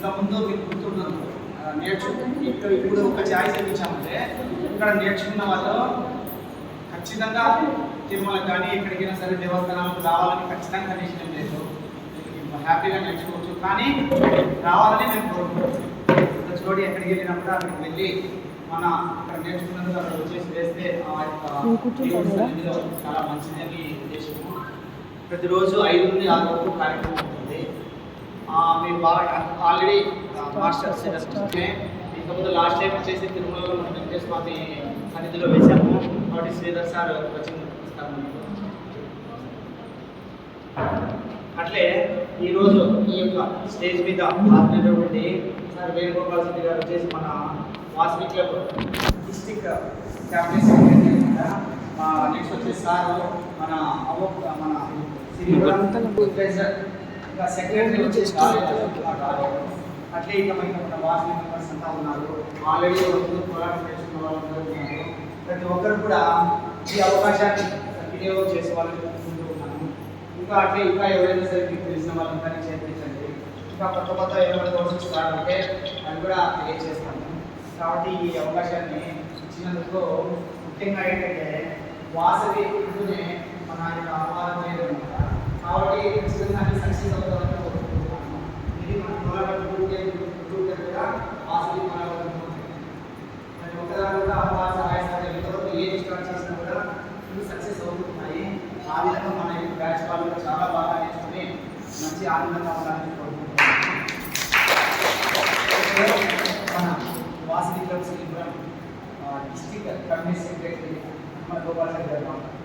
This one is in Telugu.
ఇంకా ముందు మీకు గుర్తుంటుంది ఆ, నేర్చు ఇప్పుడు ఒక ఛాయిస్ ఇచ్చామంటే ఇక్కడ నేర్చుకున్న వాళ్ళు ఖచ్చితంగా తిరుమల కానీ ఎక్కడికైనా సరే దేవస్థానాలకు రావాలని ఖచ్చితంగా కండిషన్ లేదు. హ్యాపీగా నేర్చుకోవచ్చు. కానీ రావాలని మేము ఇక్కడ చోటి ఎక్కడికి వెళ్ళినప్పుడు అక్కడికి వెళ్ళి మన ఇక్కడ నేర్చుకున్నందుకు అక్కడ వచ్చేసి వేస్తే ఆ యొక్క చాలా మంచిదని ఉద్దేశము. ప్రతిరోజు ఐదు నుండి ఆరు వరకు కార్యక్రమం మీరు బాగా ఆల్రెడీ మాస్టర్ ఇంతకుముందు లాస్ట్ టైం వచ్చేసి తిరుమలలో మన వెంకటేశ్వర సన్నిధిలో వేశాము. కాబట్టి శ్రీధర్ సార్ మీకు. అట్లే ఈరోజు ఈ యొక్క స్టేజ్ మీద హాజరైనటువంటి సార్ వేణుగోపాల్ రెడ్డి గారు వచ్చేసి మన Vasavi club district secretary next వచ్చేసి సార్ మన అవ మన ట్రెజర్ ఇంకా సెక్రటరీ వచ్చేసి అట్లే ఇంకా మన వాసవి మెంబర్స్ అంతా ఉన్నారు ఆల్రెడీ వాళ్ళు ఉన్నారు ప్రతి ఒక్కరు కూడా ఈ అవకాశాన్ని సద్వినియోగం చేసుకోవాలని వాళ్ళని కోరుకుంటూ ఉన్నాను ఇంకా అట్లే ఇంకా ఎవరైనా సరే మీకు తెలిసిన వాళ్ళందరినీ చేర్పించండి ఇంకా కొత్త కొత్త ఏమైనా కోర్సెస్ కావాలంటే అది కూడా తెలియజేస్తాను కాబట్టి ఈ అవకాశాన్ని ఇచ్చినందుకు ముఖ్యంగా ఏంటంటే వాసవి ఇంటూనే మన యొక్క ఆహ్వానం చేయడం కాబట్టి Vasavi club Sripuram district committee secretary Hanumath Gopal Reddy garu మాట్లాడుతున్నారు.